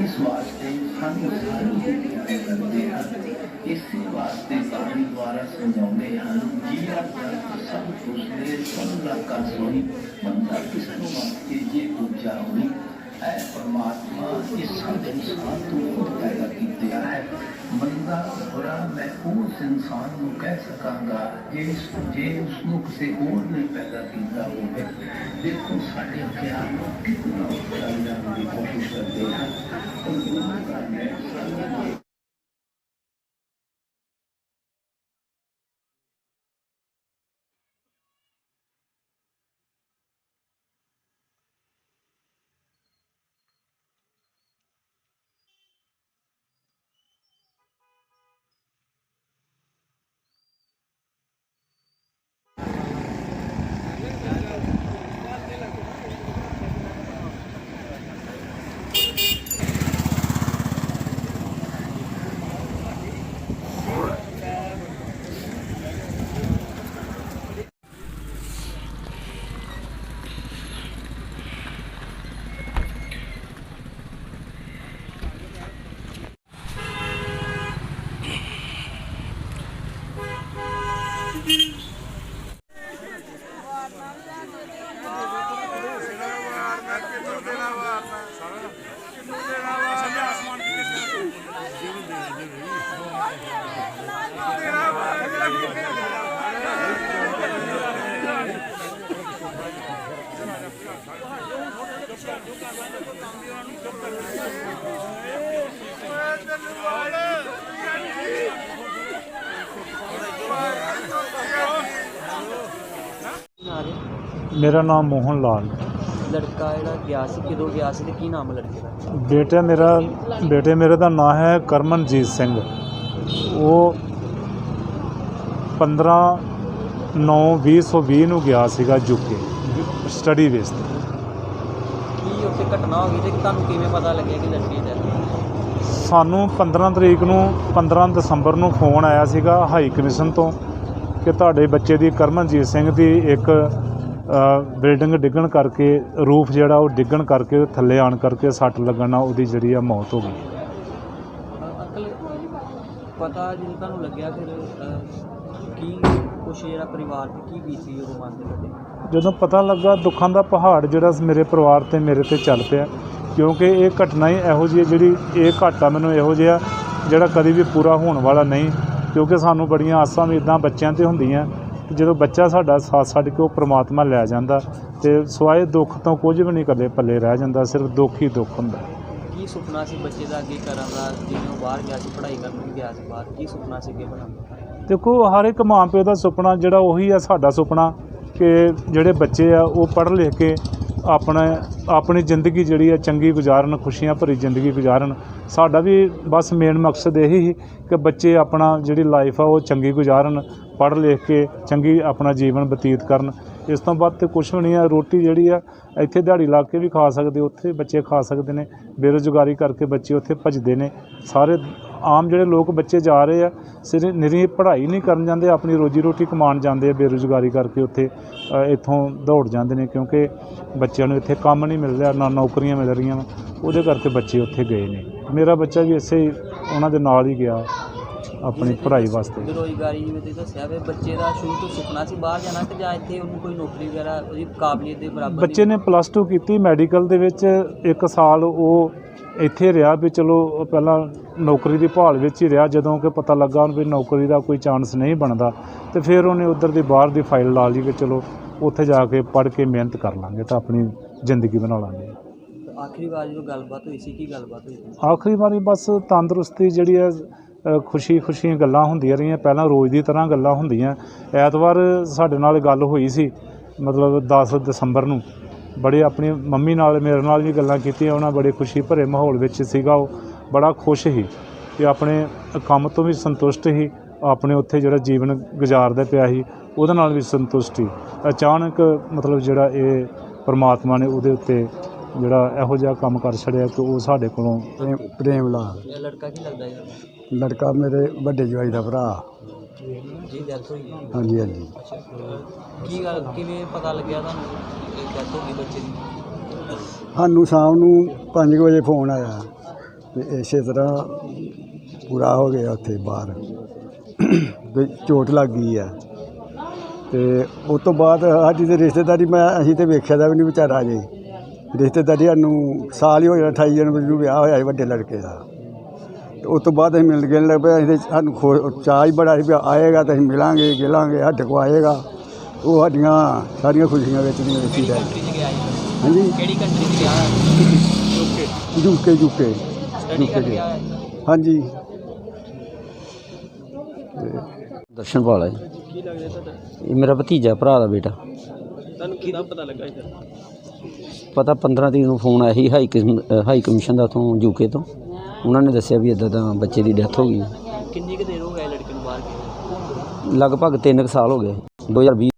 इस वास्ते ਸਾਨੂੰ ਸਾਰੀ ਜਿੰਦਗੀ ਕਰਦੇ ਹਨ ਇਸੇ ਵਾਸਤੇ ਬਾਣੀ ਦੁਆਰਾ ਸਮਝਾਉਂਦੇ ਹਨ ਜੀਆ ਸਭ ਕੁਝ ਦੇ ਸਭ ਦਾ ਕਰਜ਼ ਹੋਈ ਬੰਦਾ ਕਿਸ ਨੂੰ ਮੰਗਤੇ ਜੇ ਪੂਜਾ ਹੋਈ ਹੈ ਪਰਮਾਤਮਾ ਇਸ ਸਭ ਇਨਸਾਨ ਤੋਂ ਖੁਦ ਪੈਦਾ ਕੀਤਾ ਹੈ ਬੰਦਾ ਬੁਰਾ ਮੈਂ ਉਸ ਇਨਸਾਨ ਨੂੰ ਕਹਿ ਸਕਾਂਗਾ ਜੇ ਇਸ ਜੇ ਉਸ ਨੂੰ ਕਿਸੇ ਹੋਰ ਨੇ ਪੈਦਾ ਕੀਤਾ ਹੋਵੇ ਦੇਖੋ ਸਾਡੇ ਖਿਆਲ ਨੂੰ ਕਿੰਨਾ ਉੱਚਾ ਜਾਣ ਦੀ ਕੋਸ਼ਿਸ਼ ਕਰਦੇ ਹਨ ਪਰ ਗੁਰੂ ਦਾ ਮੇਰਾ ਨਾਮ ਮੋਹਨ ਲਾਲ। ਲੜਕਾ ਜਿਹੜਾ ਗਿਆ ਸੀ ਕਿਦੋਂ ਗਿਆ ਸੀ ਤੇ ਕੀ ਨਾਮ ਲੜਕੇ ਦਾ? ਬੇਟਾ ਮੇਰਾ ਬੇਟੇ ਮੇਰੇ ਦਾ ਨਾਮ ਹੈ ਕਰਮਨਜੀਤ ਸਿੰਘ। ਉਹ 15 9 2020 ਨੂੰ ਗਿਆ ਸੀਗਾ ਯੂਕੇ ਸਟੱਡੀ ਬੇਸ ਤੇ। ਕੀ ਉੱਥੇ ਘਟਨਾ ਹੋ ਗਈ ਤੇ ਤੁਹਾਨੂੰ ਕਿਵੇਂ ਪਤਾ ਲੱਗਿਆ ਕਿ ਲੜਕੇ ਦਾ ਸਾਨੂੰ 15 ਤਰੀਕ ਨੂੰ 15 ਦਸੰਬਰ ਨੂੰ ਫੋਨ ਆਇਆ ਸੀਗਾ ਹਾਈ ਕਮਿਸ਼ਨ ਤੋਂ ਕਿ ਤੁਹਾਡੇ ਬੱਚੇ ਦੀ ਕਰਮਨਜੀਤ ਸਿੰਘ ਦੀ ਇੱਕ ਬਿਲਡਿੰਗ ਡਿੱਗਣ ਕਰਕੇ ਰੂਫ ਜਿਹੜਾ ਉਹ ਡਿੱਗਣ ਕਰਕੇ ਥੱਲੇ ਆਣ ਕਰਕੇ ਸੱਟ ਲੱਗਣ ਨਾਲ ਉਹਦੀ ਜਿਹੜੀ ਆ ਮੌਤ ਹੋ ਗਈ। ਪਤਾ ਜਦੋਂ ਤੁਹਾਨੂੰ ਲੱਗਿਆ ਫਿਰ ਅਹ, ਕੀ ਕੁਛ ਜਿਹੜਾ ਪਰਿਵਾਰ ਤੇ ਕੀ ਬੀਤੀ ਉਹ ਮਨ ਦੇ ਤੁਹਾਡੇ ਜਦੋਂ ਪਤਾ ਲੱਗਾ ਦੁੱਖਾਂ ਦਾ ਪਹਾੜ ਜਿਹੜਾ ਮੇਰੇ ਪਰਿਵਾਰ ਤੇ ਮੇਰੇ ਤੇ ਚੱਲ ਪਿਆ ਕਿਉਂਕਿ ਇਹ ਘਟਨਾ ਹੀ ਇਹੋ ਜਿਹੀ ਹੈ ਜਿਹੜੀ ਇਹ ਘਾਟਾ ਮੈਨੂੰ ਇਹੋ ਜਿਹਾ ਜਿਹੜਾ ਕਦੀ ਵੀ ਪੂਰਾ ਹੋਣ ਵਾਲਾ ਨਹੀਂ ਕਿਉਂਕਿ ਸਾਨੂੰ ਬੜੀਆਂ ਆਸਾਂ ਉਮੀਦਾਂ ਬੱਚਿਆਂ ਤੇ ਹੁੰਦੀਆਂ ਕਿ ਜਦੋਂ ਬੱਚਾ ਸਾਡਾ ਸਾਥ ਛੱਡ ਕੇ ਉਹ ਪ੍ਰਮਾਤਮਾ ਲੈ ਜਾਂਦਾ ਤੇ ਸਵਾਏ ਦੁੱਖ ਤੋਂ ਕੁਝ ਵੀ ਨਹੀਂ ਕਦੇ ਪੱਲੇ ਰਹਿ ਜਾਂਦਾ ਸਿਰਫ ਦੁੱਖ ਹੀ ਦੁੱਖ ਹੁੰਦਾ। ਕੀ ਸੁਪਨਾ ਸੀ ਬੱਚੇ ਦਾ ਅੱਗੇ ਕਰਨ ਦਾ? ਜਿਵੇਂ ਬਾਹਰ ਗਿਆ ਸੀ ਪੜ੍ਹਾਈ ਕਰਨ ਗਿਆ ਸੀ ਬਾਹਰ ਕੀ ਸੁਪਨਾ ਸੀ ਅੱਗੇ ਬਣਾਉਣ ਦੇਖੋ ਹਰ ਇੱਕ ਮਾਂ ਪਿਓ ਦਾ ਸੁਪਨਾ ਜਿਹੜਾ ਉਹੀ ਆ ਸਾਡਾ ਸੁਪਨਾ ਕਿ ਜਿਹੜੇ ਬੱਚੇ ਆ ਉਹ ਪੜ੍ਹ ਲਿਖ ਕੇ ਆਪਣਾ ਆਪਣੀ ਜ਼ਿੰਦਗੀ ਜਿਹੜੀ ਆ ਚੰਗੀ ਗੁਜ਼ਾਰਨ ਖੁਸ਼ੀਆਂ ਭਰੀ ਜ਼ਿੰਦਗੀ ਗੁਜ਼ਾਰਨ। ਸਾਡਾ ਵੀ ਬਸ ਮੇਨ ਮਕਸਦ ਇਹੀ ਸੀ ਕਿ ਬੱਚੇ ਆਪਣਾ ਜਿਹੜੀ ਲਾਈਫ ਆ ਉਹ ਚੰਗੀ ਗੁਜ਼ਾਰਨ ਪੜ੍ਹ ਲਿਖ ਕੇ ਚੰਗੀ ਆਪਣਾ ਜੀਵਨ ਬਤੀਤ ਕਰਨ। ਇਸ ਤੋਂ ਬਾਅਦ ਤੇ ਕੁਝ ਵੀ ਨਹੀਂ ਆ, ਰੋਟੀ ਜਿਹੜੀ ਆ, ਇੱਥੇ ਦਿਹਾੜੀ ਲਾ ਕੇ ਵੀ ਖਾ ਸਕਦੇ, ਉੱਥੇ ਬੱਚੇ ਖਾ ਸਕਦੇ ਨੇ, ਬੇਰੁਜ਼ਗਾਰੀ ਕਰਕੇ ਬੱਚੇ ਉੱਥੇ ਭੱਜਦੇ ਨੇ। ਸਾਰੇ ਆਮ ਜਿਹੜੇ ਲੋਕ ਬੱਚੇ ਜਾ ਰਹੇ ਆ, ਸਿਰ ਨਿਰੀ ਪੜ੍ਹਾਈ ਨਹੀਂ ਕਰਨ ਜਾਂਦੇ, ਆਪਣੀ ਰੋਜੀ ਰੋਟੀ ਕਮਾਉਣ ਜਾਂਦੇ ਆ, ਬੇਰੁਜ਼ਗਾਰੀ ਕਰਕੇ ਉੱਥੇ ਇੱਥੋਂ ਦੌੜ ਜਾਂਦੇ ਨੇ, ਕਿਉਂਕਿ ਬੱਚਿਆਂ ਨੂੰ ਇੱਥੇ ਕੰਮ ਨਹੀਂ ਮਿਲ ਰਿਹਾ, ਨਾ ਨੌਕਰੀਆਂ ਮਿਲ ਰਹੀਆਂ ਉਹਦੇ ਕਰਕੇ ਬੱਚੇ ਉੱਥੇ ਗਏ ਨੇ। ਮੇਰਾ ਬੱਚਾ ਵੀ ਇਸੇ ਹੀ ਉਹਨਾਂ ਦੇ ਨਾਲ ਹੀ ਗਿਆ। ਆਪਣੀ ਪੜ੍ਹਾਈ ਵਾਸਤੇ। ਬੇਰੁਜ਼ਗਾਰੀ ਜਿਵੇਂ ਤੁਸੀਂ ਦੱਸਿਆ ਵੀ ਬੱਚੇ ਦਾ ਸ਼ੁਰੂ ਤੋਂ ਸੁਪਨਾ ਸੀ ਬਾਹਰ ਜਾਣਾ ਕਿ ਜਾਂ ਇੱਥੇ ਉਹਨੂੰ ਕੋਈ ਨੌਕਰੀ ਵਗੈਰਾ ਉਹਦੀ ਕਾਬਲੀਅਤ ਦੇ ਬਰਾਬਰ ਬੱਚੇ ਨੇ ਪਲੱਸ 2 ਕੀਤੀ ਮੈਡੀਕਲ ਦੇ ਵਿੱਚ ਇੱਕ ਸਾਲ ਉਹ ਇੱਥੇ ਰਿਹਾ ਵੀ ਚਲੋ ਉਹ ਪਹਿਲਾਂ ਨੌਕਰੀ ਦੀ ਭਾਲ ਵਿੱਚ ਹੀ ਰਿਹਾ ਜਦੋਂ ਕਿ ਪਤਾ ਲੱਗਾ ਉਹਨੂੰ ਵੀ ਨੌਕਰੀ ਦਾ ਕੋਈ ਚਾਂਸ ਨਹੀਂ ਬਣਦਾ ਤੇ ਫਿਰ ਉਹਨੇ ਉਧਰ ਦੀ ਬਾਹਰ ਦੀ ਫਾਈਲ ਲਾ ਲਈ ਕਿ ਚਲੋ ਉੱਥੇ ਜਾ ਕੇ ਪੜ੍ਹ ਕੇ ਮਿਹਨਤ ਕਰ ਲਾਂਗੇ ਤਾਂ ਆਪਣੀ ਜ਼ਿੰਦਗੀ ਬਣਾ ਲਾਂਗੇ। ਆਖਰੀ ਵਾਰ ਜਦੋਂ ਗੱਲਬਾਤ ਹੋਈ ਸੀ ਕੀ ਗੱਲਬਾਤ ਹੋਈ ਸੀ? ਆਖਰੀ ਵਾਰੀ ਬਸ ਤੰਦਰੁਸਤੀ ਜਿਹੜੀ ਹੈ ਅ, ਖੁਸ਼ੀ ਖੁਸ਼ੀਆਂ ਗੱਲਾਂ ਹੁੰਦੀਆਂ ਰਹੀਆਂ। ਪਹਿਲਾਂ ਰੋਜ਼ ਦੀ ਤਰ੍ਹਾਂ ਗੱਲਾਂ ਹੁੰਦੀਆਂ। ਐਤਵਾਰ ਸਾਡੇ ਨਾਲ ਗੱਲ ਹੋਈ ਸੀ ਮਤਲਬ 10 ਦਸੰਬਰ ਨੂੰ। ਬੜੇ ਆਪਣੀ ਮੰਮੀ ਨਾਲ ਮੇਰੇ ਨਾਲ ਵੀ ਗੱਲਾਂ ਕੀਤੀਆਂ। ਉਹਨਾਂ ਬੜੇ ਖੁਸ਼ੀ ਭਰੇ ਮਾਹੌਲ ਵਿੱਚ ਸੀਗਾ ਉਹ। ਬੜਾ ਖੁਸ਼ ਸੀ ਤੇ ਆਪਣੇ ਕੰਮ ਤੋਂ ਵੀ ਸੰਤੁਸ਼ਟ ਸੀ। ਆਪਣੇ ਉੱਥੇ ਜਿਹੜਾ ਜੀਵਨ ਗੁਜ਼ਾਰਦਾ ਪਿਆ ਸੀ ਉਹਦੇ ਨਾਲ ਵੀ ਸੰਤੁਸ਼ਟ ਸੀ। ਅਚਾਨਕ ਮਤਲਬ ਜਿਹੜਾ ਇਹ ਪਰਮਾਤਮਾ ਨੇ ਉਹਦੇ ਉੱਤੇ ਜਿਹੜਾ ਇਹੋ ਜਿਹਾ ਕੰਮ ਕਰ ਛੜਿਆ ਕਿ ਉਹ ਸਾਡੇ ਕੋਲੋਂ ਪ੍ਰੇਮ- ਪ੍ਰੇਮ ਲਾਲ ਇਹ ਲੜਕਾ ਕੀ ਲੱਗਦਾ ਹੈ ਲੜਕਾ ਮੇਰੇ ਵੱਡੇ ਜਵਾਈ ਦਾ ਭਰਾ। ਜੀ ਡੈਥ ਹੋਈ ਹੈ। ਹਾਂਜੀ ਹਾਂਜੀ। ਅੱਛਾ ਕੀ ਗੱਲ ਕਿਵੇਂ ਪਤਾ ਲੱਗਿਆ ਤੁਹਾਨੂੰ ਡੈਥ ਹੋ ਗਈ ਬੱਚੇ ਦੀ? ਸਾਨੂੰ ਸ਼ਾਮ ਨੂੰ 5 ਵਜੇ ਫੋਨ ਆਇਆ ਤੇ ਇਸੇ ਤਰ੍ਹਾਂ ਪੂਰਾ ਹੋ ਗਿਆ ਉੱਥੇ ਬਾਹਰ। ਵੀ ਚੋਟ ਲੱਗ ਗਈ ਆ। ਤੇ ਉਸ ਤੋਂ ਬਾਅਦ ਸਾਡੀ ਤੇ ਰਿਸ਼ਤੇਦਾਰੀ ਮੈਂ ਅਸੀਂ ਤੇ ਵੇਖਿਆ ਦਾ ਵੀ ਨਹੀਂ ਵਿਚਾਰਾ ਜੇ ਰਿਸ਼ਤੇਦਾਰੀ ਸਾਨੂੰ ਸਾਲ ਹੀ ਹੋ ਗਿਆ 28 ਜਨਵਰੀ ਨੂੰ ਵਿਆਹ ਹੋਇਆ ਸੀ ਵੱਡੇ ਲੜਕੇ ਦਾ। ਤੇ ਉਸ ਤੋਂ ਬਾਅਦ ਅਸੀਂ ਮਿਲ ਗਏ ਲੱਗ ਪਏ ਅਸੀਂ ਤੇ ਸਾਨੂੰ ਖੋ ਚਾਅ ਹੀ ਬੜਾ ਸੀ ਵੀ ਆਏਗਾ ਤਾਂ ਅਸੀਂ ਮਿਲਾਂਗੇ ਗਿਲਾਂਗੇ ਸਾਡੇ ਕੋ ਆਏਗਾ ਉਹ ਸਾਡੀਆਂ ਸਾਰੀਆਂ ਖੁਸ਼ੀਆਂ ਵਿੱਚ ਦੀਆਂ ਵਿੱਚ ਹੀ ਰਹਿ ਗਿਆ ਸੀ ਹਾਂਜੀ? ਕਿਹੜੀ ਕੰਟਰੀ 'ਚ ਗਿਆ? ਯੂਕੇ ਯੂਕੇ ਸਟੱਡੀ ਕਰਨ ਗਿਆ ਹੈ। ਹਾਂਜੀ। ਦਰਸ਼ਨਪਾਲ ਹੈ ਕੀ ਲੱਗਦਾ ਤੁਹਾਡਾ ਇਹ ਮੇਰਾ ਭਤੀਜਾ ਭਰਾ ਦਾ ਬੇਟਾ। ਤੁਹਾਨੂੰ ਕਿਦਾਂ ਪਤਾ ਲੱਗਾ ਇਹ ਪਤਾ 15 ਤਰੀਕ ਨੂੰ ਫੋਨ ਆਇਆ ਸੀ high com- uh, high commission ਦਾ ਉੱਥੋਂ ਯੂਕੇ ਤੋਂ। ਉਹਨਾਂ ਨੇ ਦੱਸਿਆ ਵੀ ਇਦਾਂ ਦਾ ਬੱਚੇ ਦੀ ਡੈਥ ਹੋ ਗਈ। ਕਿੰਨੀ ਕੁ ਦੇਰ ਹੋ ਗਈ ਲੜਕੇ ਨੂੰ ਬਾਹਰ ਗਏ ਲਗਭਗ 3 ਸਾਲ ਹੋ ਗਏ। 2020